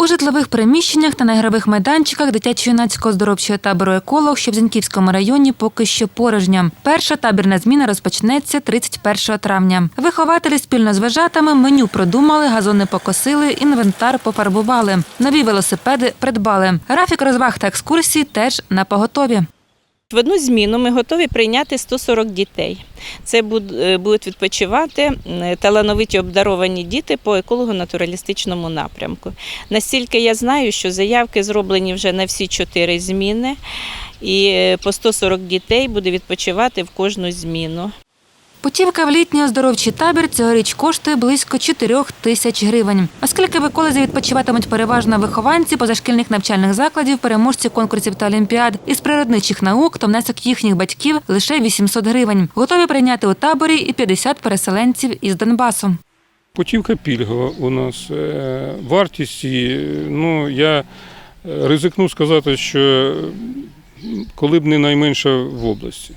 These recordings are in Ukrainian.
У житлових приміщеннях та на ігрових майданчиках дитячо-юнацького здоровчого табору еколог, що в Зіньківському районі поки що порожня. Перша табірна зміна розпочнеться 31 травня. Вихователі спільно з вежатами меню продумали, газони покосили, інвентар пофарбували. Нові велосипеди придбали. Графік розваг та екскурсій теж на поготові. В одну зміну ми готові прийняти 140 дітей. Це е, будуть відпочивати талановиті обдаровані діти по еколого-натуралістичному напрямку. Настільки я знаю, що заявки зроблені вже на всі чотири зміни, і е, по 140 дітей буде відпочивати в кожну зміну. Путівка в літній оздоровчий табір цьогоріч коштує близько 4 тисяч гривень. Оскільки в еколозі відпочиватимуть переважно вихованці позашкільних навчальних закладів, переможці конкурсів та олімпіад із природничих наук, то внесок їхніх батьків лише 800 гривень. Готові прийняти у таборі і 50 переселенців із Донбасу. Путівка пільгова у нас. Е, Вартість, її, ну, я е, ризикну сказати, що коли б не найменша в області.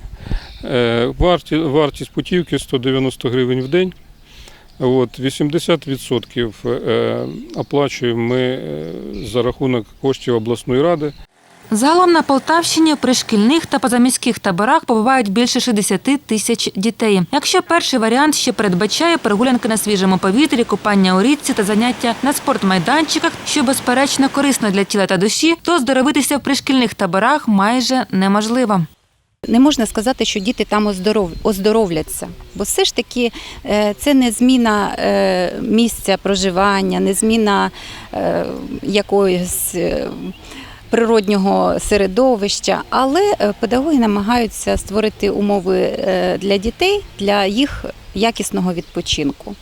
Е, Варті, вартість путівки 190 гривень в день. От, 80% е, оплачуємо ми е, за рахунок коштів обласної ради. Загалом на Полтавщині при шкільних та позаміських таборах побувають більше 60 тисяч дітей. Якщо перший варіант ще передбачає прогулянки на свіжому повітрі, купання у річці та заняття на спортмайданчиках, що безперечно корисно для тіла та душі, то оздоровитися в пришкільних таборах майже неможливо. Не можна сказати, що діти там оздоров... оздоровляться, бо все ж таки е, це не зміна е, місця проживання, не зміна е, якоїсь природнього середовища, але педагоги намагаються створити умови для дітей для їх якісного відпочинку.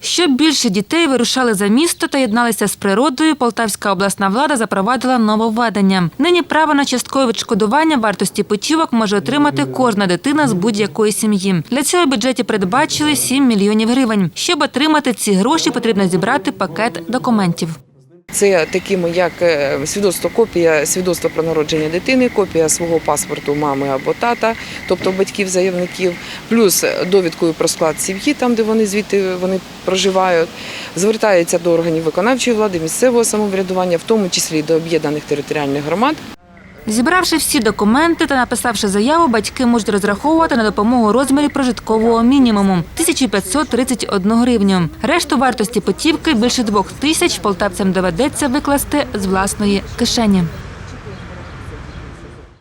Щоб більше дітей вирушали за місто та єдналися з природою, Полтавська обласна влада запровадила нововведення. Нині право на часткове відшкодування вартості путівок може отримати кожна дитина з будь-якої сім'ї. Для цього в бюджеті передбачили 7 мільйонів гривень. Щоб отримати ці гроші, потрібно зібрати пакет документів. Це такими, як е, свідоцтво, копія свідоцтва про народження дитини, копія свого паспорту мами або тата, тобто батьків заявників, плюс довідкою про склад сім'ї, там де вони звідти вони проживають. звертається до органів виконавчої влади, місцевого самоврядування, в тому числі до об'єднаних територіальних громад. Зібравши всі документи та написавши заяву, батьки можуть розраховувати на допомогу розмірі прожиткового мінімуму 1531 гривню. Решту вартості потівки більше двох тисяч полтавцям доведеться викласти з власної кишені.